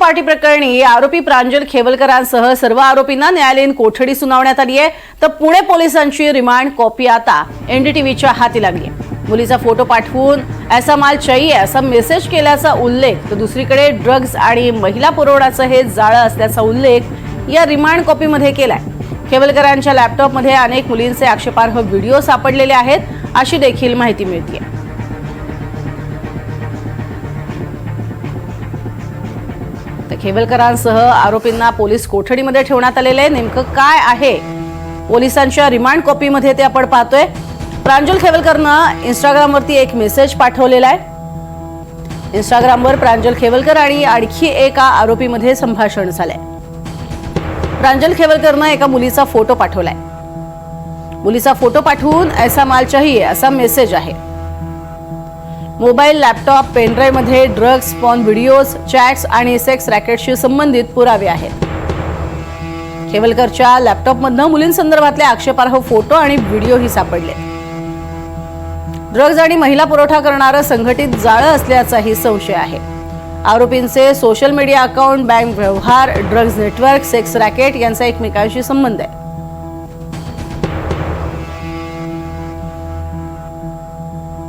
Party प्रकरणी आरोपी प्रांजल खेवलकरांसह सर्व आरोपींना न्यायालयीन कोठडी सुनावण्यात आली आहे. तर पुणे पोलिसांची रिमांड कॉपी आता एनडीटीव्हीच्या हाती लागली आहे. मुलीचा फोटो पाठवून ऐसा माल चाहिए असा मेसेज केल्याचा उल्लेख तर दुसरीकडे ड्रग्ज आणि महिला पुरवण्याचं हे जाळं असल्याचा उल्लेख या रिमांड कॉपीमध्ये केलाय. खेवलकरांच्या लॅपटॉपमध्ये अनेक मुलींचे आक्षेपार्ह व्हिडिओ सापडलेले आहेत अशी देखील माहिती मिळते तर खेवलकरांसह आरोपींना पोलीस कोठडीमध्ये ठेवण्यात आलेले आहे. नेमकं काय आहे? पोलिसांच्या रिमांड कॉपीमध्ये ते आपण पाहतोय. प्रांजल खेवलकरनं इंस्टाग्रामवरती एक मेसेज पाठवलेला आहे. इंस्टाग्रामवर प्रांजल खेवलकर आणि आणखी एका आरोपीमध्ये संभाषण झालंय. प्रांजल खेवलकरनं एका मुलीचा फोटो पाठवलाय. मुलीचा फोटो पाठवून ऐसा माल चाहिए असा मेसेज आहे. मोबाईल लॅपटॉप पेनड्राईव्हमध्ये ड्रग्ज पॉन व्हिडिओज चॅट्स आणि सेक्स रॅकेटशी संबंधित पुरावे आहेत. खेवलकरच्या लॅपटॉपमधनं मुलींसंदर्भातले आक्षेपार्ह फोटो आणि व्हिडिओही सापडले. ड्रग्ज आणि महिला पुरवठा करणारं संघटित जाळं असल्याचाही संशय आहे. आरोपींचे सोशल मीडिया अकाउंट बँक व्यवहार ड्रग्ज नेटवर्क सेक्स रॅकेट यांचा एकमेकांशी संबंध आहे.